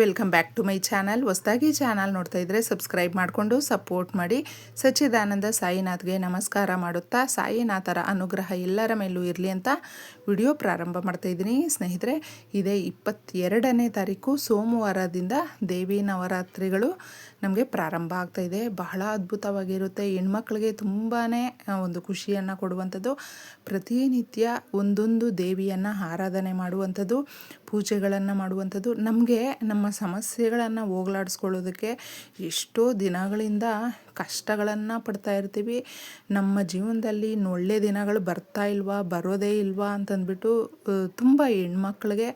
Welcome back to my channel ಹೊಸದಾಗಿ channel ನೋಡ್ತಾ ಇದ್ದರೆ ಸಬ್ಸ್ಕ್ರೈಬ್ ಮಾಡಿಕೊಂಡು ಸಪೋರ್ಟ್ ಮಾಡಿ. ಸಚ್ಚಿದಾನಂದ ಸಾಯಿನಾಥ್ಗೆ ನಮಸ್ಕಾರ ಮಾಡುತ್ತಾ, ಸಾಯಿನಾಥರ ಅನುಗ್ರಹ ಎಲ್ಲರ ಮೇಲೂ ಇರಲಿ ಅಂತ ವಿಡಿಯೋ ಪ್ರಾರಂಭ ಮಾಡ್ತಾ ಇದ್ದೀನಿ. ಸ್ನೇಹಿತರೆ, ಇದೇ ಇಪ್ಪತ್ತೆರಡನೇ ತಾರೀಕು ಸೋಮವಾರದಿಂದ ದೇವಿ ನವರಾತ್ರಿಗಳು ನಮಗೆ ಪ್ರಾರಂಭ ಆಗ್ತಾ ಇದೆ. ಬಹಳ ಅದ್ಭುತವಾಗಿರುತ್ತೆ. ಹೆಣ್ಮಕ್ಳಿಗೆ ತುಂಬಾ ಒಂದು ಖುಷಿಯನ್ನು ಕೊಡುವಂಥದ್ದು. ಪ್ರತಿನಿತ್ಯ ಒಂದೊಂದು ದೇವಿಯನ್ನು ಆರಾಧನೆ ಮಾಡುವಂಥದ್ದು. ಪೂಜೆಗಳನ್ನು ಮಾಡುವಂಥದ್ದು ನಮಗೆ ನಮ್ಮ ಸಮಸ್ಯೆಗಳನ್ನು ಹೋಗ್ಲಾಡಿಸ್ಕೊಳ್ಳೋದಕ್ಕೆ ಎಷ್ಟೋ ದಿನಗಳಿಂದ ಕಷ್ಟಗಳನ್ನು ಪಡ್ತಾ ಇರ್ತೀವಿ. ನಮ್ಮ ಜೀವನದಲ್ಲಿ ಒಳ್ಳೆ ದಿನಗಳು ಬರ್ತಾ ಇಲ್ವಾ, ಬರೋದೇ ಇಲ್ವಾ ಅಂತಂದ್ಬಿಟ್ಟು ತುಂಬ ಹೆಣ್ಮಕ್ಳಿಗೆ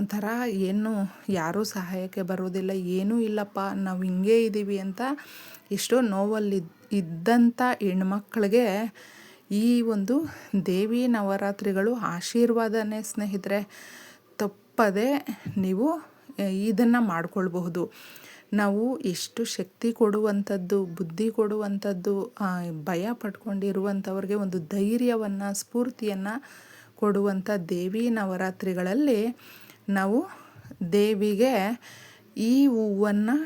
ಒಂಥರ ಏನು ಯಾರೂ ಸಹಾಯಕ್ಕೆ ಬರೋದಿಲ್ಲ, ಏನೂ ಇಲ್ಲಪ್ಪ, ನಾವು ಹಿಂಗೆ ಇದ್ದೀವಿ ಅಂತ ಎಷ್ಟೋ ನೋವಲ್ಲಿ ಇದ್ದಂಥ ಹೆಣ್ಮಕ್ಳಿಗೆ ಈ ಒಂದು ದೇವಿ ನವರಾತ್ರಿಗಳು ಆಶೀರ್ವಾದನೇ ಸ್ನೇಹಿತರೆ. ತಪ್ಪದೆ ನೀವು ಇದನ್ನು ಮಾಡಿಕೊಳ್ಬಹುದು. ನಾವು ಎಷ್ಟು ಶಕ್ತಿ ಕೊಡುವಂಥದ್ದು, ಬುದ್ಧಿ ಕೊಡುವಂಥದ್ದು ಭಯ ಪಡ್ಕೊಂಡಿರುವಂಥವ್ರಿಗೆ ಒಂದು ಧೈರ್ಯವನ್ನು, ಸ್ಫೂರ್ತಿಯನ್ನು ಕೊಡುವಂಥ ದೇವಿ ನವರಾತ್ರಿಗಳಲ್ಲಿ ನಾವು ದೇವಿಗೆ ಈ ಹೂವನ್ನು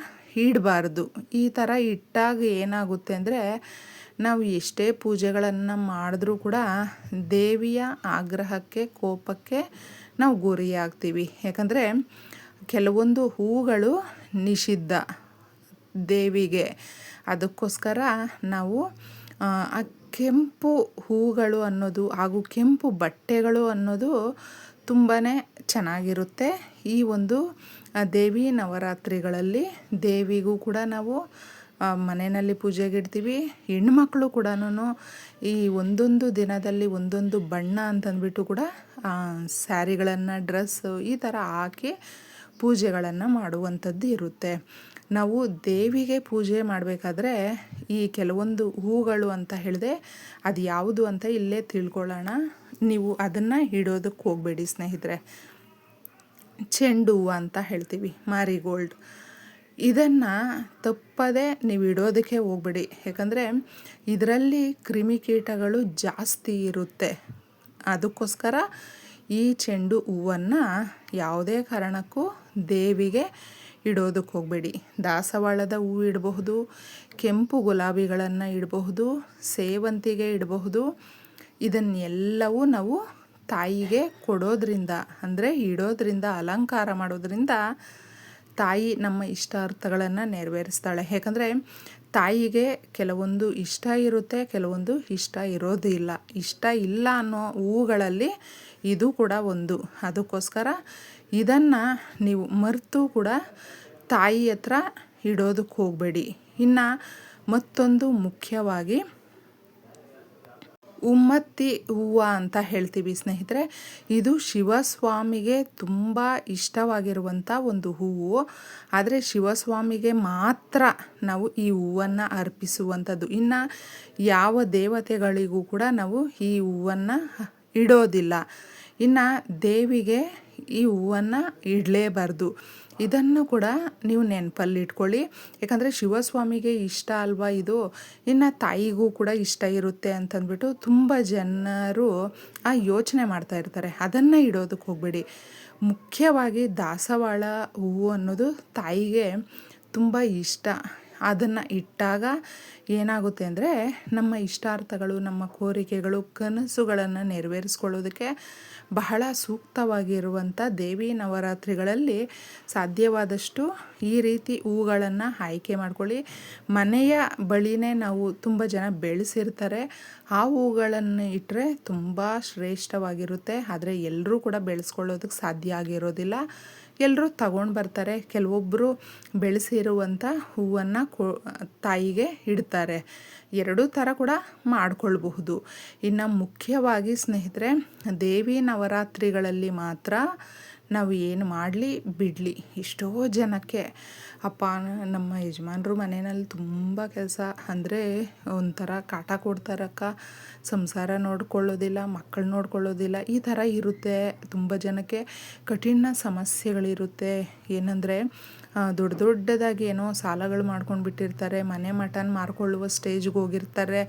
ಇಡಬಾರ್ದು. ಈ ಥರ ಇಟ್ಟಾಗ ಏನಾಗುತ್ತೆ ಅಂದರೆ, ನಾವು ಎಷ್ಟೇ ಪೂಜೆಗಳನ್ನು ಮಾಡಿದ್ರೂ ಕೂಡ ದೇವಿಯ ಆಗ್ರಹಕ್ಕೆ, ಕೋಪಕ್ಕೆ ನಾವು ಗುರಿಯಾಗ್ತೀವಿ ಯಾಕಂದರೆ ಕೆಲವೊಂದು ಹೂಗಳು ನಿಷಿದ್ಧ ದೇವಿಗೆ. ಅದಕ್ಕೋಸ್ಕರ ನಾವು, ಆ ಕೆಂಪು ಹೂಗಳು ಅನ್ನೋದು ಹಾಗೂ ಕೆಂಪು ಬಟ್ಟೆಗಳು ಅನ್ನೋದು ತುಂಬಾ ಚೆನ್ನಾಗಿರುತ್ತೆ. ಈ ಒಂದು ದೇವಿ ನವರಾತ್ರಿಗಳಲ್ಲಿ ದೇವಿಗೂ ಕೂಡ ನಾವು ಮನೆಯಲ್ಲಿ ಪೂಜೆಗೆ ಇಡ್ತೀವಿ. ಹೆಣ್ಮಕ್ಳು ಕೂಡ ಈ ಒಂದೊಂದು ದಿನದಲ್ಲಿ ಒಂದೊಂದು ಬಣ್ಣ ಅಂತಂದ್ಬಿಟ್ಟು ಕೂಡ ಸ್ಯಾರಿಗಳನ್ನು ಡ್ರೆಸ್ಸು ಈ ಥರ ಹಾಕಿ ಪೂಜೆಗಳನ್ನು ಮಾಡುವಂಥದ್ದು ಇರುತ್ತೆ. ನಾವು ದೇವಿಗೆ ಪೂಜೆ ಮಾಡಬೇಕಾದ್ರೆ ಈ ಕೆಲವೊಂದು ಹೂಗಳು ಅಂತ ಹೇಳಿದೆ, ಅದು ಯಾವುದು ಅಂತ ಇಲ್ಲೇ ತಿಳ್ಕೊಳ್ಳೋಣ. ನೀವು ಅದನ್ನು ಇಡೋದಕ್ಕೆ ಹೋಗಬೇಡಿ ಸ್ನೇಹಿತರೆ. ಚೆಂಡು ಹೂವು ಅಂತ ಹೇಳ್ತೀವಿ, ಮಾರಿಗೋಲ್ಡ್. ಇದನ್ನು ತಪ್ಪದೆ ನೀವು ಇಡೋದಕ್ಕೆ ಹೋಗ್ಬೇಡಿ. ಯಾಕಂದರೆ ಇದರಲ್ಲಿ ಕ್ರಿಮಿಕೀಟಗಳು ಜಾಸ್ತಿ ಇರುತ್ತೆ. ಅದಕ್ಕೋಸ್ಕರ ಈ ಚೆಂಡು ಹೂವನ್ನು ಯಾವುದೇ ಕಾರಣಕ್ಕೂ ದೇವಿಗೆ ಇಡೋದಕ್ಕೆ ಹೋಗಬೇಡಿ. ದಾಸವಾಳದ ಹೂ ಇಡಬಹುದು, ಕೆಂಪು ಗುಲಾಬಿಗಳನ್ನು ಇಡಬಹುದು, ಸೇವಂತಿಗೆ ಇಡಬಹುದು. ಇದನ್ನೆಲ್ಲವೂ ನಾವು ತಾಯಿಗೆ ಕೊಡೋದ್ರಿಂದ, ಅಂದರೆ ಇಡೋದ್ರಿಂದ, ಅಲಂಕಾರ ಮಾಡೋದ್ರಿಂದ ತಾಯಿ ನಮ್ಮ ಇಷ್ಟಾರ್ಥಗಳನ್ನು ನೆರವೇರಿಸ್ತಾಳೆ. ಯಾಕಂದರೆ ತಾಯಿಗೆ ಕೆಲವೊಂದು ಇಷ್ಟ ಇರುತ್ತೆ, ಕೆಲವೊಂದು ಇಷ್ಟ ಇರೋದಿಲ್ಲ ಇಷ್ಟ ಇಲ್ಲ ಅನ್ನೋ ಹೂಗಳಲ್ಲಿ ಇದು ಕೂಡ ಒಂದು. ಅದಕ್ಕೋಸ್ಕರ ಇದನ್ನು ನೀವು ಮರೆತು ಕೂಡ ತಾಯಿ ಹತ್ರ ಇಡೋದಕ್ಕೆ ಹೋಗಬೇಡಿ. ಇನ್ನು ಮತ್ತೊಂದು ಮುಖ್ಯವಾಗಿ ಉಮ್ಮತ್ತಿ ಹೂವು ಅಂತ ಹೇಳ್ತೀವಿ ಸ್ನೇಹಿತರೆ. ಇದು ಶಿವಸ್ವಾಮಿಗೆ ತುಂಬ ಇಷ್ಟವಾಗಿರುವಂಥ ಒಂದು ಹೂವು. ಆದರೆ ಶಿವಸ್ವಾಮಿಗೆ ಮಾತ್ರ ನಾವು ಈ ಹೂವನ್ನು ಅರ್ಪಿಸುವಂಥದ್ದು. ಇನ್ನು ಯಾವ ದೇವತೆಗಳಿಗೂ ಕೂಡ ನಾವು ಈ ಹೂವನ್ನು ಇಡೋದಿಲ್ಲ. ಇನ್ನು ದೇವಿಗೆ ಈ ಹೂವನ್ನು ಇಡಲೇಬಾರ್ದು. ಇದನ್ನು ಕೂಡ ನೀವು ನೆನಪಲ್ಲಿ ಇಟ್ಕೊಳ್ಳಿ. ಯಾಕಂದರೆ ಶಿವಸ್ವಾಮಿಗೆ ಇಷ್ಟ ಅಲ್ವಾ ಇದು? ಇನ್ನು ತಾಯಿಗೂ ಕೂಡ ಇಷ್ಟ ಇರುತ್ತೆ ಅಂತಂದ್ಬಿಟ್ಟು ತುಂಬ ಜನರು ಆ ಯೋಚನೆ ಮಾಡ್ತಾ ಇರ್ತಾರೆ. ಅದನ್ನು ಇಡೋದಕ್ಕೆ ಹೋಗಬೇಡಿ. ಮುಖ್ಯವಾಗಿ ದಾಸವಾಳ ಹೂವು ಅನ್ನೋದು ತಾಯಿಗೆ ತುಂಬ ಇಷ್ಟ. ಅದನ್ನು ಇಟ್ಟಾಗ ಏನಾಗುತ್ತೆ ಅಂದರೆ ನಮ್ಮ ಇಷ್ಟಾರ್ಥಗಳು, ನಮ್ಮ ಕೋರಿಕೆಗಳು, ಕನಸುಗಳನ್ನು ನೆರವೇರಿಸ್ಕೊಳ್ಳೋದಕ್ಕೆ ಬಹಳ ಸೂಕ್ತವಾಗಿರುವಂಥ ದೇವಿ ನವರಾತ್ರಿಗಳಲ್ಲಿ ಸಾಧ್ಯವಾದಷ್ಟು ಈ ರೀತಿ ಹೂಗಳನ್ನು ಆಯ್ಕೆ ಮಾಡ್ಕೊಳ್ಳಿ. ಮನೆಯ ಬಳಿನೇ ನಾವು ತುಂಬ ಜನ ಬೆಳೆಸಿರ್ತಾರೆ. ಆ ಹೂಗಳನ್ನು ಇಟ್ಟರೆ ತುಂಬ ಶ್ರೇಷ್ಠವಾಗಿರುತ್ತೆ. ಆದರೆ ಎಲ್ಲರೂ ಕೂಡ ಬೆಳೆಸ್ಕೊಳ್ಳೋದಕ್ಕೆ ಸಾಧ್ಯ ಆಗಿರೋದಿಲ್ಲ. ಎಲ್ಲರೂ ತಗೊಂಡು ಬರ್ತಾರೆ. ಕೆಲವೊಬ್ಬರು ಬೆಳೆಸಿರುವಂಥ ಹೂವನ್ನು ಕೊ, ತಾಯಿಗೆ ಇಡ್ತಾರೆ. ಎರಡೂ ಥರ ಕೂಡ ಮಾಡಿಕೊಳ್ಬಹುದು. ಇನ್ನು ಮುಖ್ಯವಾಗಿ ಸ್ನೇಹಿತರೆ, ದೇವಿ ನವರಾತ್ರಿಗಳಲ್ಲಿ ಮಾತ್ರ ನಾವು ಏನು ಮಾಡಲಿ ಬಿಡಲಿ. ಎಷ್ಟೋ ಜನಕ್ಕೆ, ಅಪ್ಪ, ನಮ್ಮ ಯಜಮಾನ್ರು ಮನೆಯಲ್ಲಿ ತುಂಬ ಕೆಲಸ. ಅಂದರೆ ಒಂಥರ ಕಾಟ ಕೊಡ್ತಾರಕ್ಕ. ಸಂಸಾರ ನೋಡ್ಕೊಳ್ಳೋದಿಲ್ಲ, ಮಕ್ಕಳು ನೋಡ್ಕೊಳ್ಳೋದಿಲ್ಲ. ಈ ಥರ ಇರುತ್ತೆ. ತುಂಬ ಜನಕ್ಕೆ ಕಠಿಣ ಸಮಸ್ಯೆಗಳಿರುತ್ತೆ. ಏನಂದರೆ ದೊಡ್ಡ ದೊಡ್ಡದಾಗಿ ಏನೋ ಸಾಲಗಳು ಮಾಡ್ಕೊಂಡು ಬಿಟ್ಟಿರ್ತಾರೆ. ಮನೆ ಮಠನ ಮಾರ್ಕೊಳ್ಳುವ ಸ್ಟೇಜ್ಗೆ ಹೋಗಿರ್ತಾರೆ.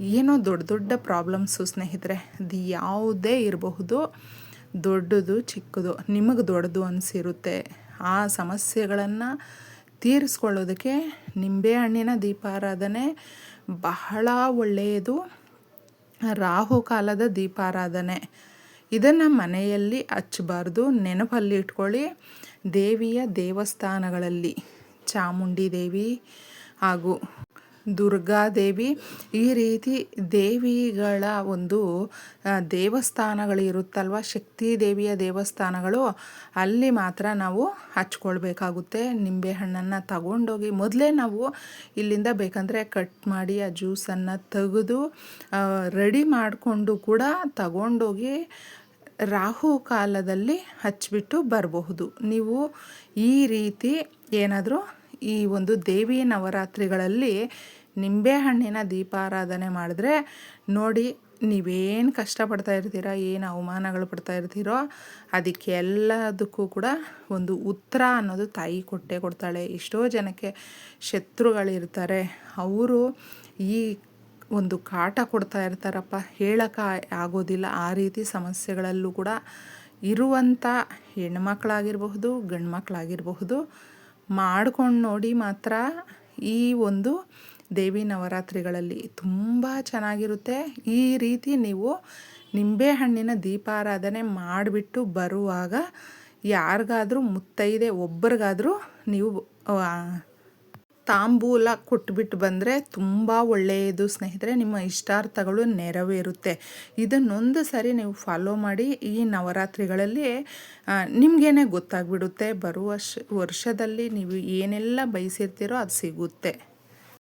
ಏನೋ ದೊಡ್ಡ ದೊಡ್ಡ ಪ್ರಾಬ್ಲಮ್ಸು ಸ್ನೇಹಿತರೆ. ಅದು ಯಾವುದೇ ಇರಬಹುದು. ದೊಡ್ಡದು ಚಿಕ್ಕದು ನಿಮಗೆ ದೊಡ್ಡದು ಅನಿಸಿರುತ್ತೆ. ಆ ಸಮಸ್ಯೆಗಳನ್ನು ತೀರಿಸ್ಕೊಳ್ಳೋದಕ್ಕೆ ನಿಂಬೆ ಹಣ್ಣಿನ ದೀಪಾರಾಧನೆ ಬಹಳ ಒಳ್ಳೆಯದು. ರಾಹುಕಾಲದ ದೀಪಾರಾಧನೆ. ಇದನ್ನು ಮನೆಯಲ್ಲಿ ಹಚ್ಚಬಾರ್ದು, ನೆನಪಲ್ಲಿ ಇಟ್ಕೊಳ್ಳಿ. ದೇವಿಯ ದೇವಸ್ಥಾನಗಳಲ್ಲಿ ಚಾಮುಂಡಿ ದೇವಿ ಹಾಗೂ ದುರ್ಗಾದೇವಿ. ಈ ರೀತಿ ದೇವಿಗಳ ಒಂದು ದೇವಸ್ಥಾನಗಳು ಇರುತ್ತಲ್ವ? ಶಕ್ತಿ ದೇವಿಯ ದೇವಸ್ಥಾನಗಳು, ಅಲ್ಲಿ ಮಾತ್ರ ನಾವು ಹಚ್ಕೊಳ್ಬೇಕಾಗುತ್ತೆ. ನಿಂಬೆಹಣ್ಣನ್ನು ತಗೊಂಡೋಗಿ ಮೊದಲೇ ನಾವು ಇಲ್ಲಿಂದ ಬೇಕಂದರೆ ಕಟ್ ಮಾಡಿ, ಆ ಜ್ಯೂಸನ್ನು ತೆಗೆದು ರೆಡಿ ಮಾಡಿಕೊಂಡು ಕೂಡ ತಗೊಂಡೋಗಿ ರಾಹು ಕಾಲದಲ್ಲಿ ಹಚ್ಚಿಬಿಟ್ಟು ಬರಬಹುದು. ನೀವು ಈ ರೀತಿ ಏನಾದರೂ ಈ ಒಂದು ದೇವಿ ನವರಾತ್ರಿಗಳಲ್ಲಿ ನಿಂಬೆಹಣ್ಣಿನ ದೀಪಾರಾಧನೆ ಮಾಡಿದ್ರೆ ನೋಡಿ ನೀವೇನು ಕಷ್ಟಪಡ್ತಾ ಇರ್ತೀರ, ಏನು ಅವಮಾನಗಳು ಪಡ್ತಾ ಇರ್ತೀರೋ ಅದಕ್ಕೆ ಎಲ್ಲದಕ್ಕೂ ಕೂಡ ಒಂದು ಉತ್ತರ ಅನ್ನೋದು ತಾಯಿ ಕೊಟ್ಟೆ ಕೊಡ್ತಾಳೆ. ಎಷ್ಟೋ ಜನಕ್ಕೆ ಶತ್ರುಗಳಿರ್ತಾರೆ. ಅವರು ಈ ಒಂದು ಕಾಟ ಕೊಡ್ತಾ ಇರ್ತಾರಪ್ಪ, ಹೇಳೋಕೆ ಆಗೋದಿಲ್ಲ. ಆ ರೀತಿ ಸಮಸ್ಯೆಗಳಲ್ಲೂ ಕೂಡ ಇರುವಂಥ ಹೆಣ್ಮಕ್ಳಾಗಿರಬಹುದು ಗಂಡು ಮಕ್ಕಳಾಗಿರಬಹುದು ಮಾಡ್ಕೊಂಡು ನೋಡಿ ಮಾತ್ರ ಈ ಒಂದು ದೇವಿ ನವರಾತ್ರಿಗಳಲ್ಲಿ ತುಂಬ ಚೆನ್ನಾಗಿರುತ್ತೆ. ಈ ರೀತಿ ನೀವು ನಿಂಬೆಹಣ್ಣಿನ ದೀಪಾರಾಧನೆ ಮಾಡಿಬಿಟ್ಟು ಬರುವಾಗ ಯಾರಿಗಾದರೂ ಮುತ್ತೈದೆ, ಒಬ್ಬರಿಗಾದರೂ ನೀವು ತಾಂಬೂಲ ಕೊಟ್ಬಿಟ್ಟು ಬಂದರೆ ತುಂಬ ಒಳ್ಳೆಯದು. ಸ್ನೇಹಿತರೆ, ನಿಮ್ಮ ಇಷ್ಟಾರ್ಥಗಳು ನೆರವೇರುತ್ತೆ. ಇದನ್ನೊಂದು ಸರಿ ನೀವು ಫಾಲೋ ಮಾಡಿ ಈ ನವರಾತ್ರಿಗಳಲ್ಲಿ ನಿಮಗೇನೆ ಗೊತ್ತಾಗ್ಬಿಡುತ್ತೆ. ಬರುವ ವರ್ಷದಲ್ಲಿ ನೀವು ಏನೆಲ್ಲ ಬಯಸಿರ್ತೀರೋ ಅದು ಸಿಗುತ್ತೆ.